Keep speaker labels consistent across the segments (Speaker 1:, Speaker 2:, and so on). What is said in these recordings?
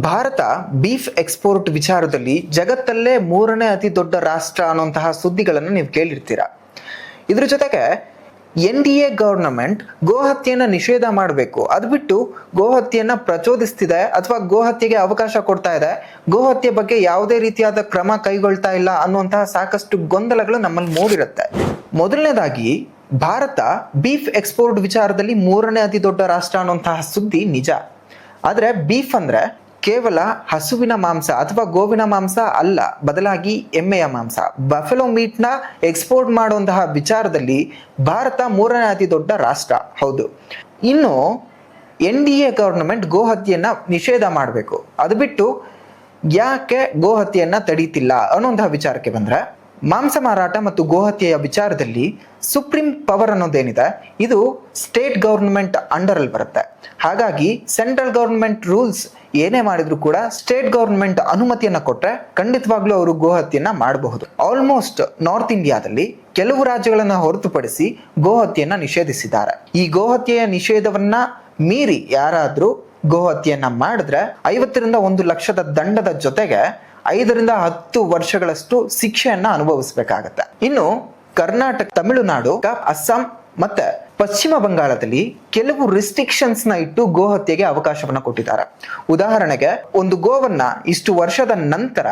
Speaker 1: Bharat beef export ವಿಚಾರದಲ್ಲಿ ಜಗತ್ತಲ್ಲೇ ಮೂರನೇ ಅತಿ ದೊಡ್ಡ ರಾಷ್ಟ್ರ ಅನ್ನುವಂತಹ ಸುದ್ದಿಗಳನ್ನು ನೀವು ಕೇಳಿರ್ತೀರ? ಇದ್ರ ಜೊತೆಗೆ ಎನ್ ಡಿ ಎ ಗವರ್ನಮೆಂಟ್ ಗೋಹತ್ಯೆಯನ್ನು ನಿಷೇಧ ಮಾಡಬೇಕು. ಅದು ಬಿಟ್ಟು ಗೋಹತ್ಯೆಯನ್ನ ಪ್ರಚೋದಿಸ್ತಿದೆ ಅಥವಾ ಗೋಹತ್ಯೆಗೆ ಅವಕಾಶ ಕೊಡ್ತಾ ಇದೆ. ಗೋಹತ್ಯೆ ಬಗ್ಗೆ ಯಾವುದೇ ರೀತಿಯಾದ ಕ್ರಮ ಕೈಗೊಳ್ತಾ ಇಲ್ಲ ಅನ್ನುವಂತಹ ಸಾಕಷ್ಟು ಗೊಂದಲಗಳು ನಮ್ಮಲ್ಲಿ ಮೂಡಿರುತ್ತೆ. ಮೊದಲನೇದಾಗಿ, ಭಾರತ ಬೀಫ್ ಎಕ್ಸ್ಪೋರ್ಟ್ ವಿಚಾರದಲ್ಲಿ ಮೂರನೇ ಅತಿ ದೊಡ್ಡ ರಾಷ್ಟ್ರ ಅನ್ನುವಂತಹ ಸುದ್ದಿ ನಿಜ. ಆದರೆ ಬೀಫ್ ಅಂದ್ರೆ ಕೇವಲ ಹಸುವಿನ ಮಾಂಸ ಅಥವಾ ಗೋವಿನ ಮಾಂಸ ಅಲ್ಲ, ಬದಲಾಗಿ ಎಮ್ಮೆಯ ಮಾಂಸ. ಬಫೆಲೋ ಮೀಟ್ನ ಎಕ್ಸ್ಪೋರ್ಟ್ ಮಾಡುವಂತಹ ವಿಚಾರದಲ್ಲಿ ಭಾರತ ಮೂರನೇ ಅತಿ ದೊಡ್ಡ ರಾಷ್ಟ್ರ. ಹೌದು. ಇನ್ನು ಎನ್ ಡಿ ಎ ಗವರ್ನಮೆಂಟ್ ಗೋಹತ್ಯೆಯನ್ನ ನಿಷೇಧ ಮಾಡಬೇಕು. ಅದು ಬಿಟ್ಟು ಯಾಕೆ ಗೋಹತ್ಯೆಯನ್ನ ತಡೀತಿಲ್ಲ ಅನ್ನೋಂತಹ ವಿಚಾರಕ್ಕೆ ಬಂದ್ರೆ ಮಾಂಸ ಮಾರಾಟ ಮತ್ತು ಗೋಹತ್ಯೆಯ ವಿಚಾರದಲ್ಲಿ ಸುಪ್ರೀಂ ಪವರ್ ಅನ್ನೋದೇನಿದೆ? ಇದು ಸ್ಟೇಟ್ ಗೌರ್ಮೆಂಟ್ ಅಂಡರ್ ಅಲ್ಲಿ ಬರುತ್ತೆ. ಹಾಗಾಗಿ ಸೆಂಟ್ರಲ್ ಗೌರ್ಮೆಂಟ್ ರೂಲ್ಸ್ ಏನೇ ಮಾಡಿದ್ರು ಕೂಡ ಸ್ಟೇಟ್ ಗೌರ್ಮೆಂಟ್ ಅನುಮತಿಯನ್ನ ಕೊಟ್ಟರೆ ಖಂಡಿತವಾಗ್ಲೂ ಅವರು ಗೋಹತ್ಯೆಯನ್ನ ಮಾಡಬಹುದು. ಆಲ್ಮೋಸ್ಟ್ ನಾರ್ತ್ ಇಂಡಿಯಾದಲ್ಲಿ ಕೆಲವು ರಾಜ್ಯಗಳನ್ನ ಹೊರತುಪಡಿಸಿ ಗೋಹತ್ಯೆಯನ್ನ ನಿಷೇಧಿಸಿದ್ದಾರೆ. ಈ ಗೋಹತ್ಯೆಯ ನಿಷೇಧವನ್ನ ಮೀರಿ ಯಾರಾದರೂ ಗೋಹತ್ಯೆಯನ್ನ ಮಾಡಿದ್ರೆ ಐವತ್ತರಿಂದ ಒಂದು ಲಕ್ಷದ ದಂಡದ ಜೊತೆಗೆ ಐದರಿಂದ ಹತ್ತು ವರ್ಷಗಳಷ್ಟು ಶಿಕ್ಷೆಯನ್ನ ಅನುಭವಿಸಬೇಕಾಗತ್ತೆ. ಇನ್ನು ಕರ್ನಾಟಕ, ತಮಿಳುನಾಡು ಅಸ್ಸಾಂ ಮತ್ತೆ ಪಶ್ಚಿಮ ಬಂಗಾಳದಲ್ಲಿ ಕೆಲವು ರಿಸ್ಟ್ರಿಕ್ಷನ್ಸ್ನ ಇಟ್ಟು ಗೋಹತ್ಯೆಗೆ ಅವಕಾಶವನ್ನು ಕೊಟ್ಟಿದ್ದಾರೆ. ಉದಾಹರಣೆಗೆ, ಒಂದು ಗೋವನ್ನ ಇಷ್ಟು ವರ್ಷದ ನಂತರ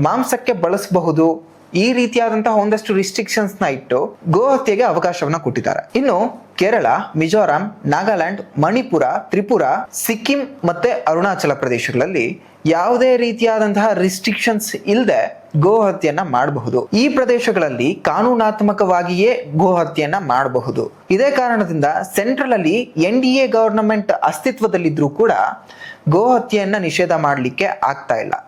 Speaker 1: ಮಾಂಸಕ್ಕೆ ಬಳಸಬಹುದು ಈ ರೀತಿಯಾದಂತಹ ಒಂದಷ್ಟು ರಿಸ್ಟ್ರಿಕ್ಷನ್ಸ್ನ ಇಟ್ಟು ಗೋಹತ್ಯೆಗೆ ಅವಕಾಶವನ್ನ ಕೊಟ್ಟಿದ್ದಾರೆ. ಇನ್ನು ಕೇರಳ, ಮಿಜೋರಾಂ, ನಾಗಾಲ್ಯಾಂಡ್, ಮಣಿಪುರ, ತ್ರಿಪುರ, ಸಿಕ್ಕಿಂ ಮತ್ತೆ ಅರುಣಾಚಲ ಪ್ರದೇಶಗಳಲ್ಲಿ ಯಾವುದೇ ರೀತಿಯಾದಂತಹ ರಿಸ್ಟ್ರಿಕ್ಷನ್ಸ್ ಇಲ್ಲದೆ ಗೋಹತ್ಯೆಯನ್ನ ಮಾಡಬಹುದು. ಈ ಪ್ರದೇಶಗಳಲ್ಲಿ ಕಾನೂನಾತ್ಮಕವಾಗಿಯೇ ಗೋಹತ್ಯೆಯನ್ನ ಮಾಡಬಹುದು. ಇದೇ ಕಾರಣದಿಂದ ಸೆಂಟ್ರಲ್ ಅಲ್ಲಿ ಎನ್ ಡಿ ಎ ಗವರ್ನಮೆಂಟ್ ಅಸ್ತಿತ್ವದಲ್ಲಿದ್ದರೂ ಕೂಡ ಗೋಹತ್ಯೆಯನ್ನ ನಿಷೇಧ ಮಾಡಲಿಕ್ಕೆ ಆಗ್ತಾ ಇಲ್ಲ.